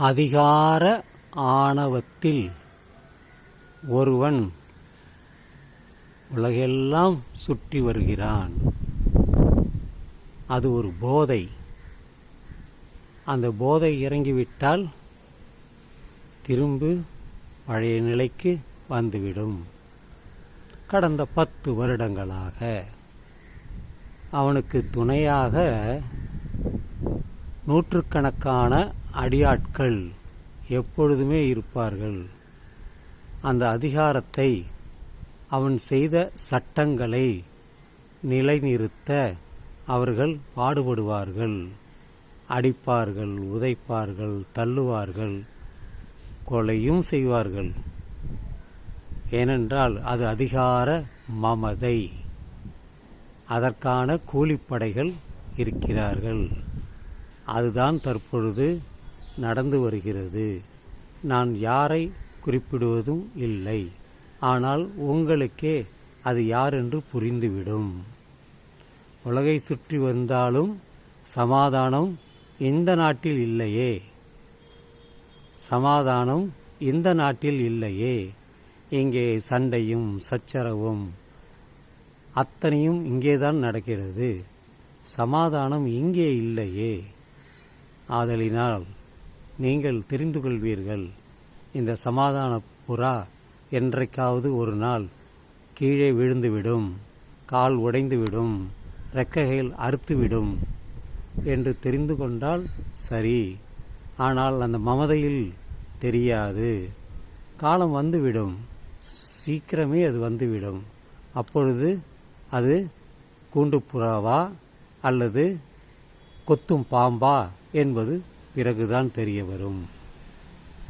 அதிகார ஆணவத்தில் ஒருவன் உலகெல்லாம் சுற்றி வருகிறான். அது ஒரு போதை. அந்த போதை இறங்கிவிட்டால் திரும்ப பழைய நிலைக்கு வந்துவிடும். கடந்த பத்து வருடங்களாக அவனுக்கு துணையாக நூற்றுக்கணக்கான அடியாட்கள் எப்பொழுதுமே இருப்பார்கள். அந்த அதிகாரத்தை அவன் செய்த சட்டங்களை நிலைநிறுத்த அவர்கள் பாடுபடுவார்கள். அடிப்பார்கள் உதைப்பார்கள் தள்ளுவார்கள் கொலையும் செய்வார்கள். ஏனென்றால் அது அதிகார மமதை. அதற்கான கூலிப்படைகள் இருக்கிறார்கள். அதுதான் தற்பொழுது நடந்து வருகிறது. நான் யாரை குறிப்பிடுவதும் இல்லை. ஆனால் உங்களுக்கே அது யார் என்று புரிந்துவிடும். உலகை சுற்றி வந்தாலும் சமாதானம் இந்த நாட்டில் இல்லையே. சமாதானம் இந்த நாட்டில் இல்லையே. இங்கே சண்டையும் சச்சரவும் அத்தனையும் இங்கேதான் நடக்கிறது. சமாதானம் இங்கே இல்லையே. ஆதலினால் நீங்கள் தெரிந்து கொள்வீர்கள் இந்த சமாதான புறா என்றைக்காவது ஒரு நாள் கீழே விழுந்துவிடும் கால் உடைந்துவிடும் ரெக்கைகள் அறுத்துவிடும் என்று தெரிந்து கொண்டால் சரி. ஆனால் அந்த மமதையில் தெரியாது. காலம் வந்துவிடும் சீக்கிரமே அது வந்துவிடும். அப்பொழுது அது கூண்டுப்புறாவா அல்லது கொத்தும் பாம்பா? என்பது பிறகுதான் தெரிய வரும்.